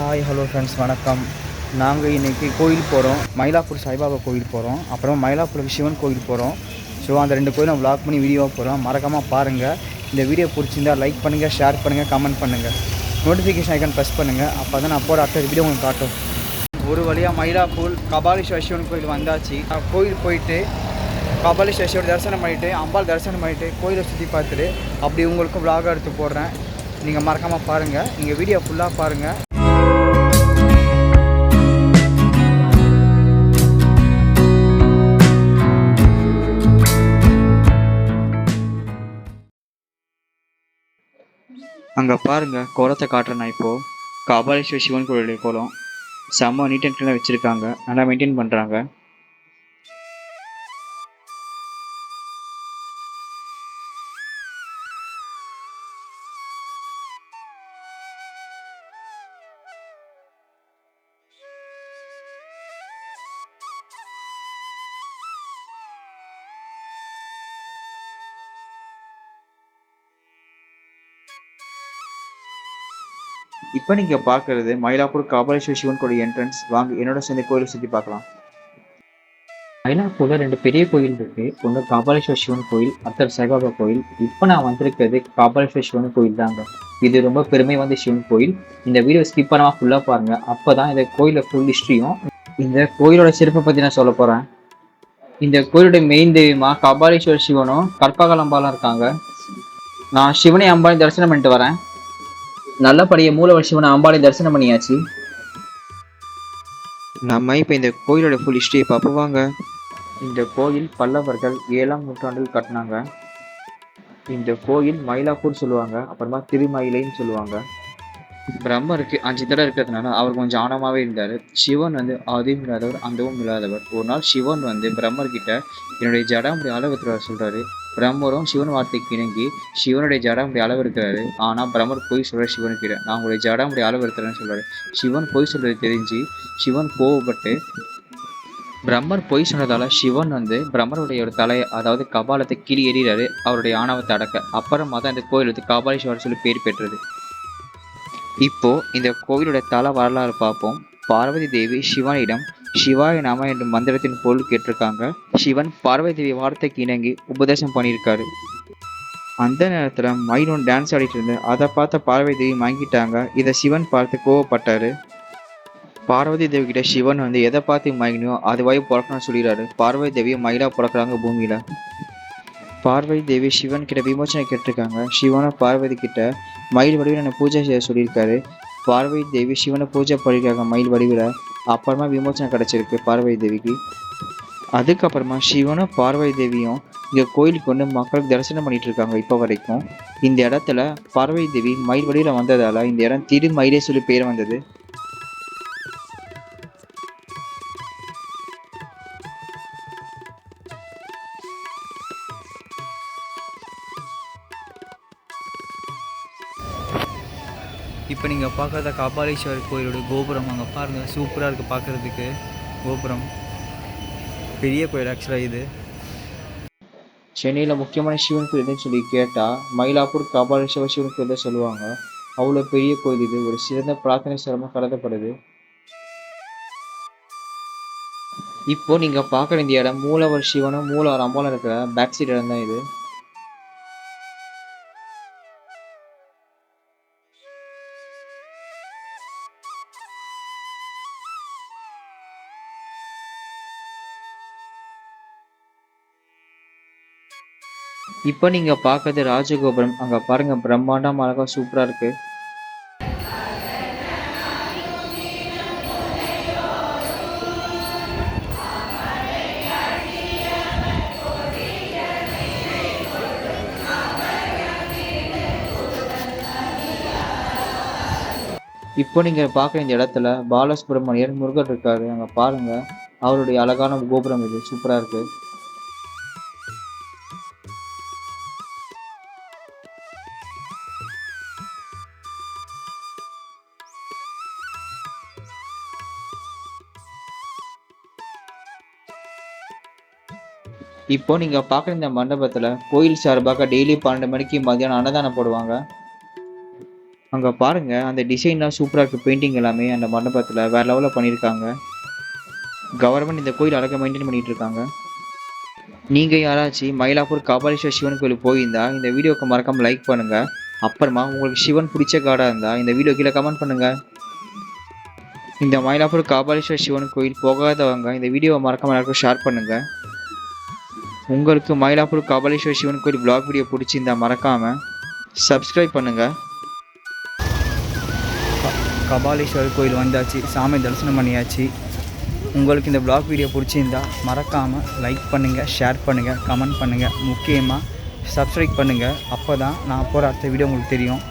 Hi hello friends வணக்கம். நாங்கள் இன்றைக்கி கோயில் போகிறோம் மயிலாப்பூர் சாய்பாபா கோயில் போகிறோம் அப்புறம் மயிலாப்பூர் சிவன் கோயில் போகிறோம் ஸோ அந்த ரெண்டு கோயிலும் வ்ளாக் பண்ணி வீடியோவாக போகிறோம் மறக்காமல் பாருங்கள் இந்த வீடியோ பிடிச்சிருந்தா லைக் பண்ணுங்கள் ஷேர் பண்ணுங்கள் கமெண்ட் பண்ணுங்கள் நோட்டிஃபிகேஷன் ஐக்கான் ப்ரெஸ் பண்ணுங்கள் அப்போ தான் நான் போகிற அடுத்த வீடியோ உங்களுக்கு காட்டும். ஒரு வழியாக மயிலாப்பூர் கபாலீஸ்வர சிவன் கோயில் வந்தாச்சு. நான் கோயில் போயிட்டு கபாலீஸ்வர சிவன் தரிசனம் பண்ணிவிட்டு அம்பாள் தரிசனம் பண்ணிவிட்டு கோயிலை சுற்றி பார்த்துட்டு அப்படி உங்களுக்கும் vlog எடுத்து போடுறேன். நீங்கள் மறக்காமல் பாருங்கள் நீங்கள் வீடியோ ஃபுல்லாக பாருங்கள் அங்கே பாருங்கள் குளத்தை காட்டுறேன் நான் இப்போது சிவன் கோயிலுடைய குளம் செம்ம நீட் அண்ட் க்ளீனாக வச்சுருக்காங்க. நல்லா மெயின்டைன் பண்ணுறாங்க இப்போ நீங்கள் பார்க்குறது மயிலாப்பூர் கபாலீஸ்வர சிவன் கோயில் என்ட்ரன்ஸ் வாங்க என்னோட சேர்ந்து கோயிலை சுற்றி பார்க்கலாம். மயிலாப்பூரில் ரெண்டு பெரிய கோயில் இருக்கு. ஒன்று காபாலேஸ்வர் சிவன் கோயில் அடுத்தது சாய்பாபா கோயில். இப்போ நான் வந்திருக்கிறது காபாலேஸ்வர் சிவன் கோயில் தாங்க. இது ரொம்ப பெருமை வந்து சிவன் கோயில். இந்த வீடியோ ஸ்கிப் பண்ணாமல் ஃபுல்லாக பாருங்கள் அப்போ தான் இந்த கோயிலை ஃபுல் ஹிஸ்ட்ரியும் இந்த கோயிலோட சிறப்பை பற்றி நான் சொல்ல போகிறேன் இந்த கோயிலுடைய மெயின் தெய்வமா கபாலீஸ்வர சிவனும் கற்பகலம்பாலும் இருக்காங்க. நான் சிவனை அம்பாலையும் தரிசனம் பண்ணிட்டு வரேன். நல்லபடியாக மூலவர் சிவனை அம்பாளை தரிசனம் பண்ணியாச்சு. நம்ம இப்போ இந்த கோயிலோட ஃபுல் ஹிஸ்டரியை பார்ப்போம் வாங்க. இந்த கோயில் பல்லவர்கள் ஏழாம் நூற்றாண்டில் கட்டினாங்க. இந்த கோயில் மயிலாப்பூர் சொல்லுவாங்க அப்புறமா திருமயிலைன்னு சொல்லுவாங்க. பிரம்மருக்கு அஞ்சு தடவை இருக்கிறதுனால அவர் கொஞ்சம் ஆணவமாகவே இருந்தார். சிவன் வந்து ஆதியும் இல்லாதவர் அந்தவும் இல்லாதவர். ஒரு நாள் சிவன் வந்து பிரம்மர் கிட்ட என்னுடைய ஜடாமுடைய அளவு சொல்றாரு. பிரம்மரும் சிவன் வார்த்தைக்கு இணங்கி சிவனுடைய ஜடாமுடைய அளவு இருக்கிறாரு ஆனா பிரம்மர் பொய் சொல்ற சிவனுக்கு நான் உங்களுடைய ஜடாமுடைய அளவு இருக்கிறேன்னு சொல்றாரு. சிவன் பொய் சொல்றது தெரிஞ்சு சிவன் கோவப்பட்டு பிரம்மர் பொய் சொன்னதால சிவன் வந்து பிரம்மருடைய ஒரு தலையை அதாவது கபாலத்தை கீழே எறிகிறாரு அவருடைய ஆணவத்தை அடக்க. அப்புறமா தான் இந்த கோயில் வந்து கபாலீஸ்வரர் சொல்லி பேர் பெற்றது. இப்போ இந்த கோவிலோட தல வரலாறு பார்ப்போம். பார்வதி தேவி சிவனிடம் சிவாய நாம என்ற மந்திரத்தின் பொருள் கேட்டிருக்காங்க. சிவன் பார்வதி தேவி வார்த்தைக்கு இணங்கி உபதேசம் பண்ணியிருக்காரு. அந்த நேரத்துல மைனோன் டான்ஸ் ஆடிட்டு இருந்து அதை பார்த்த பார்வதி தேவி மயங்கிட்டாங்க. இதை சிவன் பார்த்து கோவப்பட்டாரு. பார்வதி தேவி கிட்ட சிவன் வந்து எதை பார்த்து மயங்கினியோ அதுவாய் பிறக்கணும்னு சொல்லிடுறாரு. பார்வதி தேவி மயிலா பிறக்குறாங்க பூமியில. பார்வதி தேவி சிவன் கிட்ட விமோசனை கேட்டிருக்காங்க. சிவனை பார்வதி கிட்ட மயில் வடிவில் என்னை பூஜை செய்ய சொல்லியிருக்காரு. பார்வதி தேவி சிவனை பூஜை பண்ணியிருக்காங்க மயில் வடிவில் அப்புறமா விமோசனம் கிடச்சிருக்கு பார்வதி தேவிக்கு. அதுக்கப்புறமா சிவனும் பார்வதி தேவியும் இங்கே கோயிலுக்கு வந்து மக்களுக்கு தரிசனம் பண்ணிட்டு இருக்காங்க இப்போ வரைக்கும். இந்த இடத்துல பார்வதி தேவி மயில் வடிவில் வந்ததால் இந்த இடம் திரு மயிலே சொல்லி பேர் வந்தது. இப்போ நீங்கள் பார்க்குறத கபாலீஸ்வரர் கோயிலோட கோபுரம் அங்கே பாருங்கள் சூப்பராக இருக்குது பார்க்குறதுக்கு. கோபுரம். பெரிய கோயில் ஆக்சுவலாக இது. சென்னையில் முக்கியமான சிவன் கோயில் எதுன்னு சொல்லி கேட்டால் மயிலாப்பூர் கபாலீஸ்வரர் சிவன் கோயில் தான் சொல்லுவாங்க. அவ்வளோ பெரிய கோயில் இது. ஒரு சிறந்த பிரார்த்தனை ஸ்தலமாக கருதப்படுது. இப்போ நீங்கள் பார்க்குற இந்த இடம் மூலவர் சிவனும் மூலவர் அம்பாலும் இருக்கிற பேக் சைடு இடம் தான் இது. இப்போ நீங்க பார்க்கறது ராஜகோபுரம். அங்க பாருங்க பிரம்மாண்டம் அழகா சூப்பரா இருக்கு. இப்போ நீங்க பார்க்குற இந்த இடத்துல பாலசுப்ரமணியர் முருகர் இருக்காரு. அங்க பாருங்க அவருடைய அழகான கோபுரம் இது. சூப்பரா இருக்கு. இப்போ நீங்க பார்க்குற இந்த மண்டபத்துல கோயில் சார்பாக டெய்லி பன்னெண்டு மணிக்கு மதியானம் அன்னதானம் போடுவாங்க. அங்கே பாருங்க அந்த டிசைன்லாம் சூப்பராக இருக்குது பெயிண்டிங் எல்லாமே அந்த மண்டபத்தில் வேறு லெவலில் பண்ணியிருக்காங்க. கவர்மெண்ட் இந்த கோயில் அழகாக மெயின்டைன் பண்ணிட்டு இருக்காங்க. நீங்கள் யாராச்சும் மயிலாப்பூர் கபாலீஸ்வர் சிவன் கோயில் போயிருந்தா இந்த வீடியோக்கு மறக்காம லைக் பண்ணுங்கள் அப்புறமா உங்களுக்கு சிவன் பிடிச்ச காடாக இருந்தால் இந்த வீடியோ கீழே கமெண்ட் பண்ணுங்கள் இந்த மயிலாப்பூர் காபாலீஸ்வர் சிவன் கோயில் போகாதவங்க இந்த வீடியோவை மறக்காம எல்லாருக்கும் ஷேர் பண்ணுங்கள் உங்களுக்கு மயிலாப்பூர் கபாலீஸ்வர் சிவன் கோயில் பிளாக் வீடியோ பிடிச்சிருந்தா மறக்காமல் சப்ஸ்கிரைப் பண்ணுங்கள் கபாலீஸ்வரர் கோயில் வந்தாச்சு சாமி தரிசனம் பண்ணியாச்சு. உங்களுக்கு இந்த பிளாக் வீடியோ பிடிச்சிருந்தா மறக்காமல் லைக் பண்ணுங்கள் ஷேர் பண்ணுங்கள் கமெண்ட் பண்ணுங்கள் முக்கியமாக சப்ஸ்கிரைப் பண்ணுங்கள் அப்போ தான் நான் போகிற அடுத்த வீடியோ உங்களுக்கு தெரியும்.